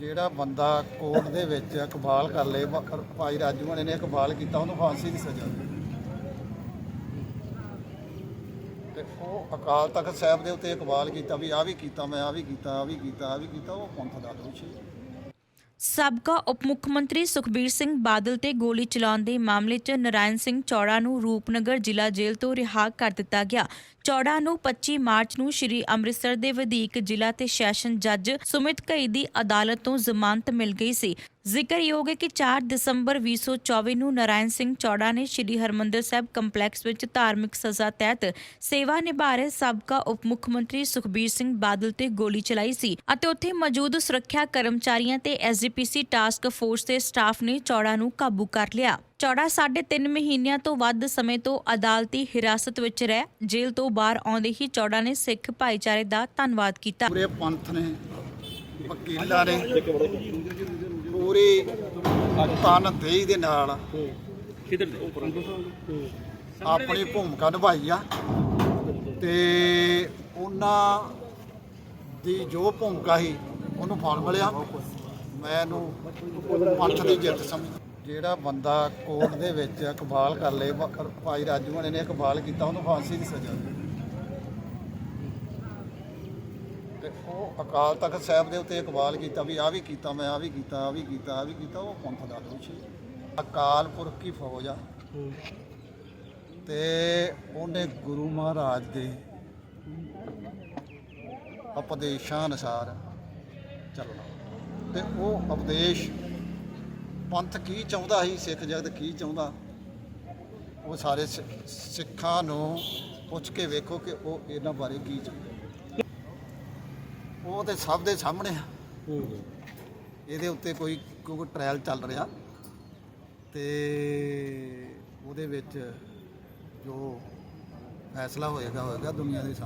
ਜਿਹੜਾ ਬੰਦਾ ਕੋਰਟ ਦੇ ਵਿੱਚ ਇਕਬਾਲ ਕਰ ਲੇ ਬ- ਭਾਈ ਰਾਜੂ ਹੋਣੇ ਨੇ ਇਕਬਾਲ ਕੀਤਾ, ਉਹਨੂੰ ਫਾਂਸੀ ਦੀ ਸਜ਼ਾ ਤੇ ਉਹ ਅਕਾਲ ਤਖਤ ਸਾਹਿਬ ਦੇ ਉੱਤੇ ਇਕਬਾਲ ਕੀਤਾ ਵੀ ਆ ਵੀ ਕੀਤਾ, ਮੈਂ ਆ ਵੀ ਕੀਤਾ ਆ ਵੀ ਕੀਤਾ ਆ ਵੀ ਕੀਤਾ, ਉਹ ਪੰਥ ਦਾ ਦੋਸ਼ੀ। ਸਾਬਕਾ ਉਪ ਮੁੱਖ ਮੰਤਰੀ ਸੁਖਬੀਰ ਸਿੰਘ ਬਾਦਲ ਤੇ ਗੋਲੀ ਚਲਾਉਣ ਦੇ ਮਾਮਲੇ 'ਚ ਨਰਾਇਣ ਸਿੰਘ ਚੌੜਾ ਨੂੰ ਰੂਪਨਗਰ ਜ਼ਿਲ੍ਹਾ ਜੇਲ੍ਹ ਤੋਂ ਰਿਹਾ ਕਰ ਦਿੱਤਾ ਗਿਆ। ਚੌੜਾ ਨੂੰ 25 ਮਾਰਚ ਨੂੰ ਸ਼੍ਰੀ ਅੰਮ੍ਰਿਤਸਰ ਦੇ ਵਧੀਕ ਜ਼ਿਲ੍ਹਾ ਤੇ ਸੈਸ਼ਨ ਜੱਜ ਸੁਮਿਤ ਘਈ ਦੀ ਅਦਾਲਤ ਤੋਂ ਜ਼ਮਾਨਤ ਮਿਲ ਗਈ ਸੀ। ਜ਼ਿਕਰਯੋਗ ਹੈ ਕਿ 4 ਦਸੰਬਰ 2024 ਨੂੰ ਨਰਾਇਣ ਸਿੰਘ ਚੌੜਾ ਨੇ ਸ਼੍ਰੀ ਹਰਮੰਦਰ ਸਾਹਿਬ ਕੰਪਲੈਕਸ ਵਿੱਚ ਧਾਰਮਿਕ ਸਜ਼ਾ ਤਹਿਤ ਸੇਵਾ ਨਿਭਾ ਰਹੇ ਸਾਬਕਾ ਉਪ ਮੁੱਖ ਮੰਤਰੀ ਸੁਖਬੀਰ ਸਿੰਘ ਬਾਦਲ ਤੇ ਗੋਲੀ ਚਲਾਈ ਸੀ ਅਤੇ ਉੱਥੇ ਮੌਜੂਦ ਸੁਰੱਖਿਆ ਕਰਮਚਾਰੀਆਂ ਤੇ ਐਸਜੀਪੀਸੀ ਟਾਸਕ ਫੋਰਸ ਦੇ ਸਟਾਫ ਨੇ ਚੌੜਾ ਨੂੰ ਕਾਬੂ ਕਰ ਲਿਆ। ਚੌੜਾ ਸਾਢੇ ਤਿੰਨ ਮਹੀਨਿਆਂ ਤੋਂ ਵੱਧ ਸਮੇਂ ਤੋਂ ਅਦਾਲਤੀ ਹਿਰਾਸਤ ਵਿੱਚ ਰਹਿ, ਜੇਲ੍ਹ ਤੋਂ ਬਾਹਰ ਆਉਂਦੇ ਹੀ ਚੌੜਾ ਨੇ ਸਿੱਖ ਭਾਈਚਾਰੇ ਦਾ ਧੰਨਵਾਦ ਕੀਤਾ। ਪੂਰੇ ਪੰਥ ਨੇ, ਵਕੀਲਾਂ ਨੇ ਪੂਰੀ ਤਨ ਦੇਹੀ ਦੇ ਨਾਲ ਆਪਣੀ ਭੂਮਿਕਾ ਨਿਭਾਈ ਆ। ਤੇ ਉਹਨਾਂ ਦੀ ਜੋ ਭੂਮਿਕਾ ਸੀ ਉਹਨੂੰ ਫਲ ਮਿਲਿਆ। ਮੈਂ ਇਹਨੂੰ ਪੰਥ ਦੀ ਜਿੱਤ ਸਮਝ। ਜਿਹੜਾ ਬੰਦਾ ਕੋਰਟ ਦੇ ਵਿੱਚ ਇਕਬਾਲ ਕਰ ਲੇ ਭਾਈ ਰਾਜੂ ਨੇ ਇਕਬਾਲ ਕੀਤਾ ਉਹਨੂੰ ਫਾਂਸੀ ਦੀ ਸਜ਼ਾ ਦੇ ਤੇ ਉਹ ਅਕਾਲ ਤਖਤ ਸਾਹਿਬ ਦੇ ਉੱਤੇ ਇਕਬਾਲ ਕੀਤਾ ਵੀ ਆ ਵੀ ਕੀਤਾ, ਮੈਂ ਆ ਵੀ ਕੀਤਾ ਆ ਵੀ ਕੀਤਾ ਆ ਵੀ ਕੀਤਾ, ਉਹ ਪੰਥ ਦਾ ਦੋਸ਼ੀ ਹੈ। ਅਕਾਲ ਪੁਰਖ ਕੀ ਫੌਜ ਆ? ਤੇ ਉਹਨੇ ਗੁਰੂ ਮਹਾਰਾਜ ਦੇ ਉਪਦੇਸ਼ਾਂ ਅਨੁਸਾਰ ਚੱਲਣਾ। ਤੇ ਉਹ ਉਪਦੇਸ਼ ਪੰਥ ਕੀ ਚਾਹੁੰਦਾ ਸੀ, ਸਿੱਖ ਜਗਤ ਕੀ ਚਾਹੁੰਦਾ? ਉਹ ਸਾਰੇ ਸਿ- ਸਿੱਖਾਂ ਨੂੰ ਪੁੱਛ ਕੇ ਵੇਖੋ ਕਿ ਉਹ ਇਹਨਾਂ ਬਾਰੇ ਕੀ ਚਾਹੁੰਦੇ। ਉਹ ਤੇ ਸਭ ਦੇ ਸਾਹਮਣੇ ਆ। ਇਹਦੇ ਉੱਤੇ ਕੋਈ ਕੋਈ ਟ੍ਰਾਇਲ ਚੱਲ ਰਿਹਾ। ਤੇ ਉਹਦੇ ਵਿੱਚ ਜੋ ਫੈਸਲਾ ਹੋਏਗਾ ਹੋਏਗਾ ਦੁਨੀਆ ਦੇ ਸਾਹਮਣੇ।